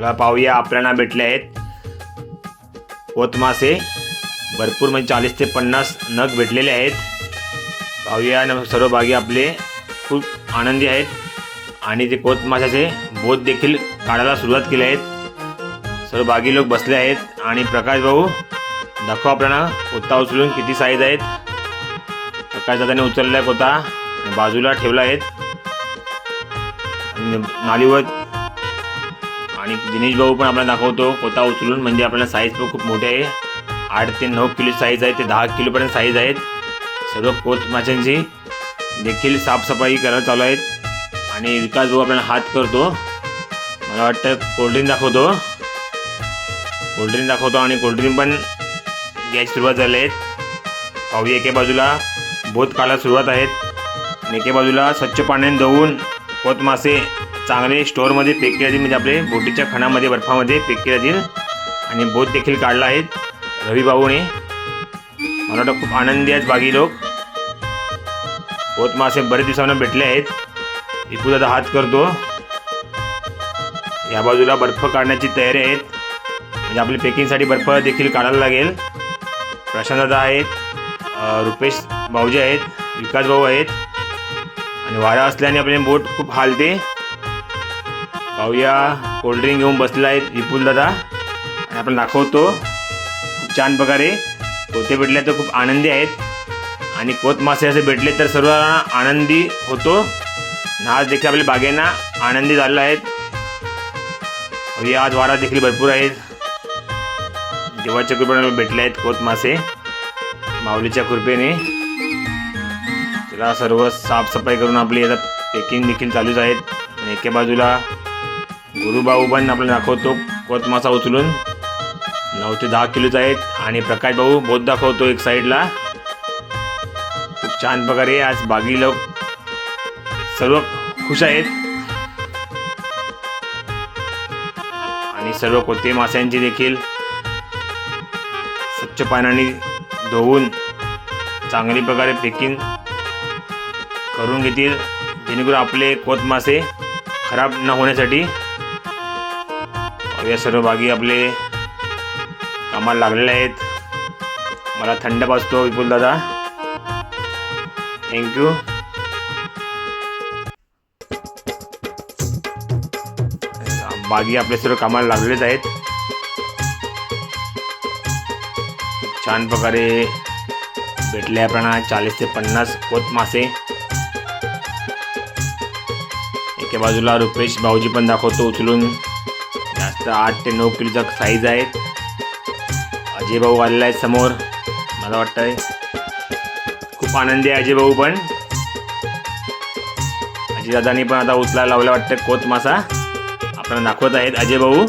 चला पाहूया आपल्याला भेटले आहेत. पोत मासे भरपूर म्हणजे चाळीस ते पन्नास नग भेटलेले आहेत. पाहूया न सर्व बागी आपले खूप आनंदी आहेत. आणि ते पोत माशाचे बोध देखील काढायला सुरुवात केली आहेत. सर्व बागी लोक बसले आहेत. आणि प्रकाश भाऊ दाखव आपल्याला कोता उचलून किती साईज आहेत. प्रकाश दादाने उचलला आहे कोता बाजूला ठेवला आहेत. नालीवर आणि दिनेश भाऊ पण आपल्याला दाखवतो. पोता उचलून म्हणजे आपल्याला साईज पण खूप मोठे आहे. आठ ते नऊ किलो साईज आहे ते दहा किलोपर्यंत साईज आहेत. सर्व पोत माशांची देखील साफसफाई करायला चालू आहेत. आणि विकास भाऊ आपल्याला हात करतो. मला वाटतं कोल्ड्रिंक दाखवतो. कोल्ड्रिंक दाखवतो आणि कोल्ड्रिंक पण घ्यायची सुरुवात झाली आहेत पाहूया एके बाजूला. बोत काढायला सुरुवात आहेत. आणि एके बाजूला स्वच्छ पाण्याने धुवून पोत मासे चांगले स्टोअरमध्ये पेक केले म्हणजे आपले बोटीच्या खणामध्ये बर्फामध्ये पेक केले जातील आणि बोत देखील काढला आहेत रवीभाऊने मला वाटतं खूप आनंदी आहेत बागी लोक. पोत मासे बरेच दिवसांना भेटले आहेत. इथून हात करतो. या बाजूला बर्फ काढण्याची तयारी आहेत. म्हणजे आपली पेकिंगसाठी बर्फ देखील काढायला लागेल. प्रशांत दादा आहेत रुपेश भाऊजी आहेत. विकास भाऊ आहेत. आणि वारा असल्याने आपले बोट खूप हालते. पाहूया कोल्ड्रिंक घेऊन बसलेला आहे विपुल दादा. आणि आपण दाखवतो खूप छान प्रकारे. कोते भेटले तर खूप आनंदी आहेत. आणि कोत मासे असे भेटले तर सर्वांना आनंदी होतो. आणि आज देखील आपल्या बागेंना आनंदी झालेला आहेत. आज वारा देखील भरपूर आहेत. देवाच्या कृपेने भेटले आहेत कोत मासे. माऊलीच्या कृपेने. त्याला सर्व साफसफाई करून आपली आता पेकिंग देखील चालूच आहेत. आणि एके बाजूला गुरुभाऊ पण आपल्याला दाखवतो कोत मासा उचलून. नऊ ते दहा किलोच आहेत. आणि प्रकाश भाऊ बोध दाखवतो एक साईडला. खूप छान प्रकारे आज बागी लोक सर्व खुश आहेत. आणि सर्व कोते माशांची देखील स्वच्छ पाण्याने धुवून चांगली प्रकारे पेकिंग करून घेतील. जेणेकरून आपले कोत मासे खराब न होण्यासाठी या सर्व भागी आपले कामाला लागलेले आहेत. मला थंड पाचतो विपुल दादा. थँक्यू बागी आपले सर्व कामाला लागलेच आहेत. छान प्रकारे भेटल्याप्रमाणे चाळीस ते पन्नास कोत मासे. एके बाजूला रुपेश भाऊजी पण दाखवतो उचलून. जास्त आठ ते नऊ किलोचा साईज आहेत अजय भाऊ आलेला आहे समोर मला वाटतंय. खूप आनंदी आहे अजय भाऊ पण. अजयदादानी पण आता उचलायला लावला वाटतं कोच मासा. आपल्याला दाखवत आहेत अजय भाऊ.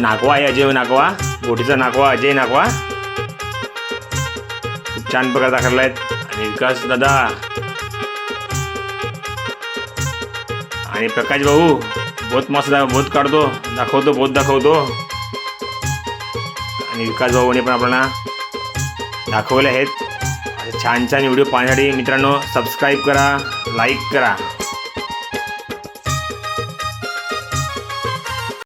नाकवा आहे अजय नाकवा बोटीचा नाकवा अजय नाकवा खूप छान प्रकारे दाखवला आहेत आणि विकास दादा आणि प्रकाश भाऊ बहुत मस्त दा काढतो दाखवतो बोध दाखवतो. आणि विकास भाऊने पण आपल्याला दाखवले आहेत. छान छान व्हिडिओ पाहण्यासाठी मित्रांनो सबस्क्राईब करा लाईक करा.